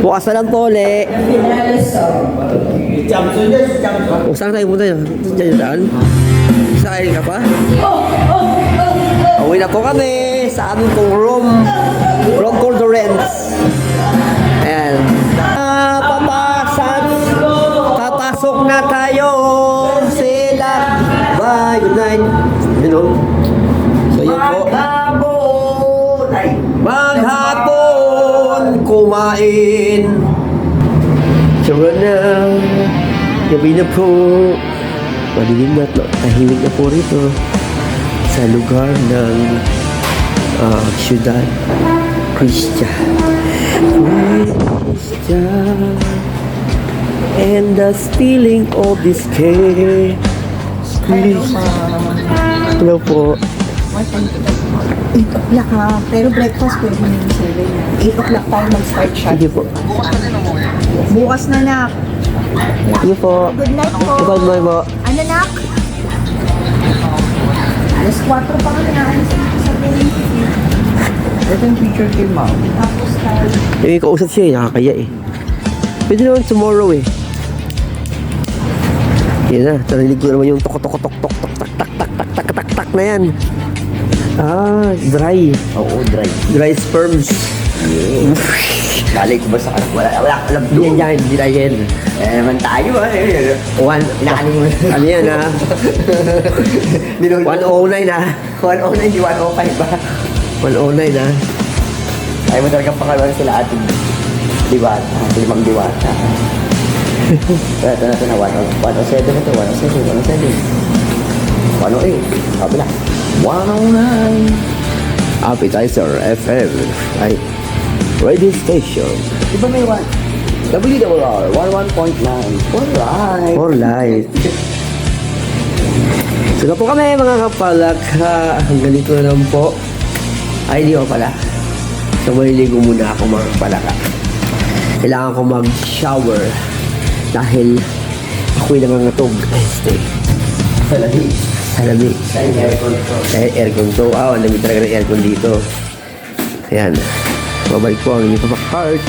Bukas na lang po ulit. O, saan tayo punta yun? Diyan yung daan? Saan ka pa? Uwi na po kami sa aming pong room. Room called the Rents. Ayan. Ah, papasok. Papasok na tayo. Sila. Bye. Good night. Yun o. kumain. Sura na. Gabi na po. Madilim na to. Tahimik na po rito. Sa lugar ng ah, siyudad. Christian. Christian. And the stealing of this cake. Hello po. 8 o'clock ha. Pero breakfast pwede na yung 7. 8 o'clock tayo mag-start siya. Sige po. Bukas na nak. Sige po. Good night po. Good night po. Ano nak? Alas 4 pa kami na sa Ito yung picture kay ma'am. Tapos tayo. Eh, kausap siya eh. Nakakaya eh. Pwede naman tomorrow eh. Yan na. Narinig ko naman yung tok tok tok tok tok tak tak tak tak tak tak tak na yan. Ah, dry. Oo, dry. Dry sperms. Balay ko ba sa wala wala ka alam Yan yan, hindi na yan. Eh naman tayo ah. Eh, One, Inaanin mo. ano yan ah? Nilol- 109 ah. 109, di 105 ba? 109 ah. Ayaw mo talaga pakaluan sila ating diwata, limang diwata. Ito na, ito na, 107 na to, 107, 107. 108, kabila. 109. Appetizer FM. Ay, radio station. Di ba may 1? WRR 11.9. Alright. For life. Sino po kami mga kapalaka. Hanggang dito na lang po. Ay, di ko pala. So, maliligo muna ako mga kapalaka. Kailangan ko mag-shower. Dahil ako'y nangangatog. Ay, stay. Sa lamig. Dahil aircon to. Ah, ang lamig talaga ng aircon dito. Ayan. Babalik po ang inyong pamakart.